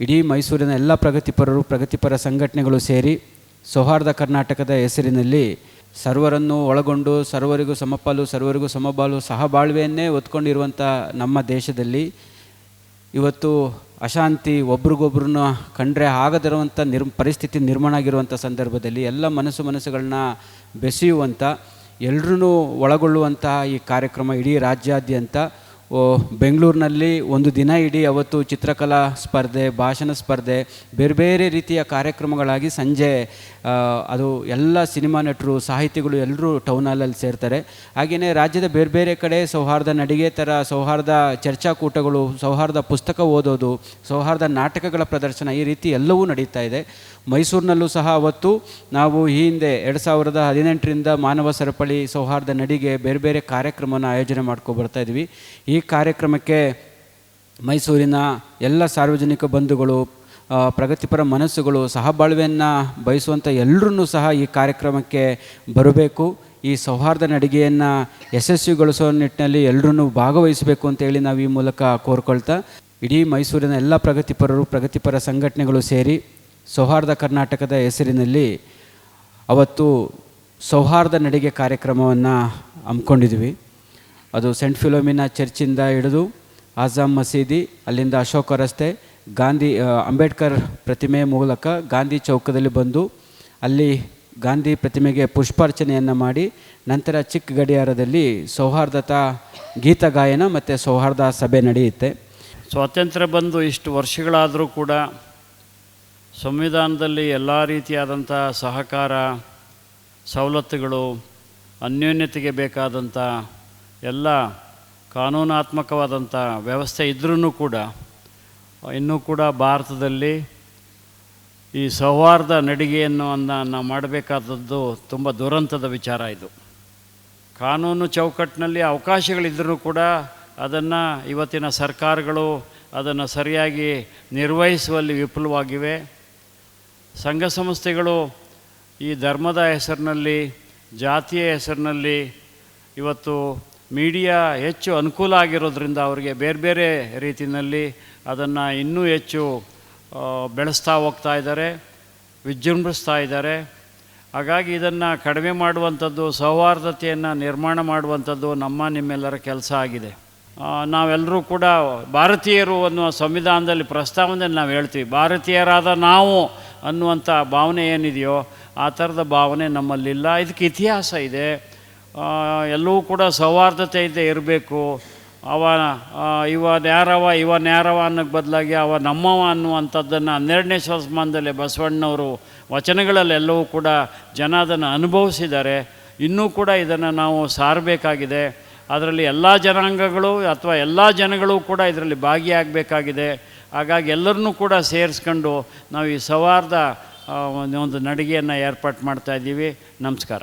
ಇಡೀ ಮೈಸೂರಿನ ಎಲ್ಲ ಪ್ರಗತಿಪರರು, ಪ್ರಗತಿಪರ ಸಂಘಟನೆಗಳು ಸೇರಿ ಸೌಹಾರ್ದ ಕರ್ನಾಟಕದ ಹೆಸರಿನಲ್ಲಿ ಸರ್ವರನ್ನು ಒಳಗೊಂಡು ಸರ್ವರಿಗೂ ಸಮಪಾಲು, ಸರ್ವರಿಗೂ ಸಮಬಾಲು ಸಹಬಾಳ್ವೆಯನ್ನೇ ಹೊತ್ಕೊಂಡಿರುವಂಥ ನಮ್ಮ ದೇಶದಲ್ಲಿ ಇವತ್ತು ಅಶಾಂತಿ ಒಬ್ರಿಗೊಬ್ರನ್ನ ಕಂಡ್ರೆ ಆಗದಿರುವಂಥ ನಿರ್, ಪರಿಸ್ಥಿತಿ ನಿರ್ಮಾಣ ಆಗಿರುವಂಥ ಸಂದರ್ಭದಲ್ಲಿ ಎಲ್ಲ ಮನಸ್ಸು ಮನಸ್ಸುಗಳನ್ನ ಬೆಸೆಯುವಂಥ ಎಲ್ಲರೂ ಒಳಗೊಳ್ಳುವಂತಹ ಈ ಕಾರ್ಯಕ್ರಮ ಇಡೀ ರಾಜ್ಯಾದ್ಯಂತ ಬೆಂಗಳೂರಿನಲ್ಲಿ ಒಂದು ದಿನ ಇಡೀ ಅವತ್ತು ಚಿತ್ರಕಲಾ ಸ್ಪರ್ಧೆ, ಭಾಷಣ ಸ್ಪರ್ಧೆ, ಬೇರೆ ಬೇರೆ ರೀತಿಯ ಕಾರ್ಯಕ್ರಮಗಳಾಗಿ ಸಂಜೆ ಅದು ಎಲ್ಲ ಸಿನಿಮಾ ನಟರು, ಸಾಹಿತಿಗಳು ಎಲ್ಲರೂ ಟೌನ್ ಹಾಲಲ್ಲಿ ಸೇರ್ತಾರೆ. ಹಾಗೆಯೇ ರಾಜ್ಯದ ಬೇರೆ ಬೇರೆ ಕಡೆ ಸೌಹಾರ್ದ ನಡಿಗೆ ಥರ, ಸೌಹಾರ್ದ ಚರ್ಚಾಕೂಟಗಳು ಸೌಹಾರ್ದ ಪುಸ್ತಕ ಓದೋದು, ಸೌಹಾರ್ದ ನಾಟಕಗಳ ಪ್ರದರ್ಶನ ಈ ರೀತಿ ಎಲ್ಲವೂ ನಡೀತಾ ಇದೆ. ಮೈಸೂರಿನಲ್ಲೂ ಸಹ ಅವತ್ತು ನಾವು ಈ ಹಿಂದೆ ಎರಡು ಸಾವಿರದ ಹದಿನೆಂಟರಿಂದ ಮಾನವ ಸರಪಳಿ, ಸೌಹಾರ್ದ ನಡಿಗೆ ಬೇರೆ ಬೇರೆ ಕಾರ್ಯಕ್ರಮನ ಆಯೋಜನೆ ಮಾಡ್ಕೊ ಬರ್ತಾ ಇದ್ವಿ. ಈ ಕಾರ್ಯಕ್ರಮಕ್ಕೆ ಮೈಸೂರಿನ ಎಲ್ಲ ಸಾರ್ವಜನಿಕ ಬಂಧುಗಳು ಪ್ರಗತಿಪರ ಮನಸ್ಸುಗಳು, ಸಹಬಾಳ್ವೆಯನ್ನು ಬಯಸುವಂಥ ಎಲ್ಲರೂ ಸಹ ಈ ಕಾರ್ಯಕ್ರಮಕ್ಕೆ ಬರಬೇಕು. ಈ ಸೌಹಾರ್ದ ನಡಿಗೆಯನ್ನು ಯಶಸ್ವಿಗೊಳಿಸೋ ನಿಟ್ಟಿನಲ್ಲಿ ಎಲ್ಲರೂ ಭಾಗವಹಿಸಬೇಕು ಅಂತೇಳಿ ನಾವು ಈ ಮೂಲಕ ಕೋರ್ಕೊಳ್ತಾ ಇಡೀ ಮೈಸೂರಿನ ಎಲ್ಲ ಪ್ರಗತಿಪರರು, ಪ್ರಗತಿಪರ ಸಂಘಟನೆಗಳು ಸೇರಿ ಸೌಹಾರ್ದ ಕರ್ನಾಟಕದ ಹೆಸರಿನಲ್ಲಿ ಅವತ್ತು ಸೌಹಾರ್ದ ನಡಿಗೆ ಕಾರ್ಯಕ್ರಮವನ್ನು ಹಮ್ಮಿಕೊಂಡಿದ್ವಿ. ಅದು ಸೆಂಟ್ ಫಿಲೋಮಿನಾ ಚರ್ಚಿಂದ ಹಿಡಿದು ಆಜಾಮ್ ಮಸೀದಿ, ಅಲ್ಲಿಂದ ಅಶೋಕ ರಸ್ತೆ, ಗಾಂಧಿ ಅಂಬೇಡ್ಕರ್ ಪ್ರತಿಮೆ ಮೂಲಕ ಗಾಂಧಿ ಚೌಕದಲ್ಲಿ ಬಂದು ಅಲ್ಲಿ ಗಾಂಧಿ ಪ್ರತಿಮೆಗೆ ಪುಷ್ಪಾರ್ಚನೆಯನ್ನು ಮಾಡಿ, ನಂತರ ಚಿಕ್ಕ ಗಡಿಯಾರದಲ್ಲಿ ಸೌಹಾರ್ದತಾ ಗೀತ ಗಾಯನ ಮತ್ತು ಸೌಹಾರ್ದ ಸಭೆ ನಡೆಯುತ್ತೆ. ಸ್ವಾತಂತ್ರ್ಯ ಬಂದು ಇಷ್ಟು ವರ್ಷಗಳಾದರೂ ಕೂಡ ಸಂವಿಧಾನದಲ್ಲಿ ಎಲ್ಲ ರೀತಿಯಾದಂಥ ಸಹಕಾರ, ಸವಲತ್ತುಗಳು, ಅನ್ಯೋನ್ಯತೆಗೆ ಬೇಕಾದಂಥ ಎಲ್ಲ ಕಾನೂನಾತ್ಮಕವಾದಂಥ ವ್ಯವಸ್ಥೆ ಇದ್ರೂ ಕೂಡ, ಇನ್ನೂ ಕೂಡ ಭಾರತದಲ್ಲಿ ಈ ಸೌಹಾರ್ದ ನಡಿಗೆಯನ್ನು ಅನ್ನ ನಾವು ಮಾಡಬೇಕಾದದ್ದು ತುಂಬ ದುರಂತದ ವಿಚಾರ ಇದು. ಕಾನೂನು ಚೌಕಟ್ಟಿನಲ್ಲಿ ಅವಕಾಶಗಳಿದ್ರೂ ಕೂಡ ಅದನ್ನು ಇವತ್ತಿನ ಸರ್ಕಾರಗಳು ಅದನ್ನು ಸರಿಯಾಗಿ ನಿರ್ವಹಿಸುವಲ್ಲಿ ವಿಫುಲವಾಗಿವೆ ಸಂಘ ಸಂಸ್ಥೆಗಳು ಈ ಧರ್ಮದ ಹೆಸರಿನಲ್ಲಿ, ಜಾತಿಯ ಹೆಸರಿನಲ್ಲಿ ಇವತ್ತು ಮೀಡಿಯಾ ಹೆಚ್ಚು ಅನುಕೂಲ ಆಗಿರೋದ್ರಿಂದ ಅವರಿಗೆ ಬೇರೆ ಬೇರೆ ರೀತಿಯಲ್ಲಿ ಅದನ್ನು ಇನ್ನೂ ಹೆಚ್ಚು ಬೆಳೆಸ್ತಾ ಹೋಗ್ತಾ ಇದ್ದಾರೆ, ವಿಜೃಂಭಿಸ್ತಾ ಇದ್ದಾರೆ. ಹಾಗಾಗಿ ಇದನ್ನು ಕಡಿಮೆ ಮಾಡುವಂಥದ್ದು, ಸೌಹಾರ್ದತೆಯನ್ನು ನಿರ್ಮಾಣ ಮಾಡುವಂಥದ್ದು ನಮ್ಮ ನಿಮ್ಮೆಲ್ಲರ ಕೆಲಸ ಆಗಿದೆ. ನಾವೆಲ್ಲರೂ ಕೂಡ ಭಾರತೀಯರು ಅನ್ನುವ ಸಂವಿಧಾನದಲ್ಲಿ ಪ್ರಸ್ತಾವನೆಯಲ್ಲಿ ನಾವು ಹೇಳ್ತೀವಿ. ಭಾರತೀಯರಾದ ನಾವು ಅನ್ನುವಂಥ ಭಾವನೆ ಏನಿದೆಯೋ ಆ ಥರದ ಭಾವನೆ ನಮ್ಮಲ್ಲಿಲ್ಲ. ಇದಕ್ಕೆ ಇತಿಹಾಸ ಇದೆ. ಎಲ್ಲವೂ ಕೂಡ ಸೌಹಾರ್ದತೆಯಿಂದ ಇರಬೇಕು. ಅವ ಇವ ನ್ಯಾರವ ಇವ ನ್ಯಾರವ ಅನ್ನೋಕ್ಕೆ ಬದಲಾಗಿ ಅವ ನಮ್ಮವ ಅನ್ನುವಂಥದ್ದನ್ನು ಹನ್ನೆರಡನೇ ಶತಮಾನದಲ್ಲಿ ಬಸವಣ್ಣವರು ವಚನಗಳಲ್ಲೆಲ್ಲವೂ ಕೂಡ ಜನ ಅದನ್ನು ಅನುಭವಿಸಿದ್ದಾರೆ. ಇನ್ನೂ ಕೂಡ ಇದನ್ನು ನಾವು ಸಾರಬೇಕಾಗಿದೆ. ಅದರಲ್ಲಿ ಎಲ್ಲ ಜನಾಂಗಗಳು ಅಥವಾ ಎಲ್ಲ ಜನಗಳು ಕೂಡ ಇದರಲ್ಲಿ ಭಾಗಿಯಾಗಬೇಕಾಗಿದೆ. ಹಾಗಾಗಿ ಎಲ್ಲರನ್ನೂ ಕೂಡ ಸೇರಿಸ್ಕೊಂಡು ನಾವು ಈ ಸೌಹಾರ್ದ ಒಂದು ನಡಿಗೆಯನ್ನು ಏರ್ಪಾಟ್ ಮಾಡ್ತಾ ಇದ್ದೀವಿ. ನಮಸ್ಕಾರ.